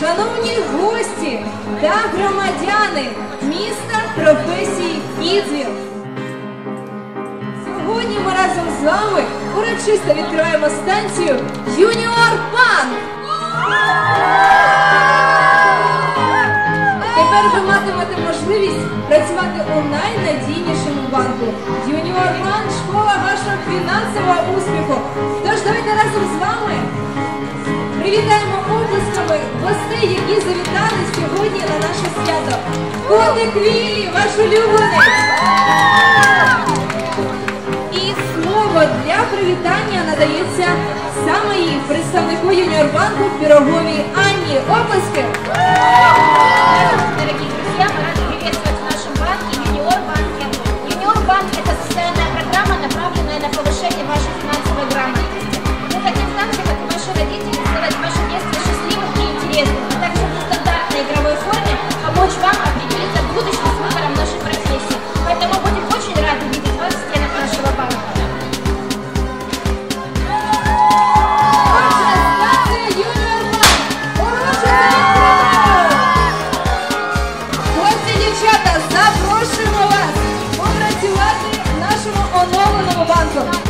шановні гості та громадяни міста професії Ізмір. Сьогодні ми разом з вами урочисто відкриваємо станцію Юніор Банк. Тепер ви матимете можливість працювати у найнадійнішому банку. Юніор Банк школа вашого фінансового успіху. Тож давайте разом з вами привітаємо облисками гостей, які завітали сьогодні на наше свято. Котик Віллі, ваш улюблений! І слово для привітання надається саме їй, представнику юніорбанку Піроговій Анні. Оплески! Nossa.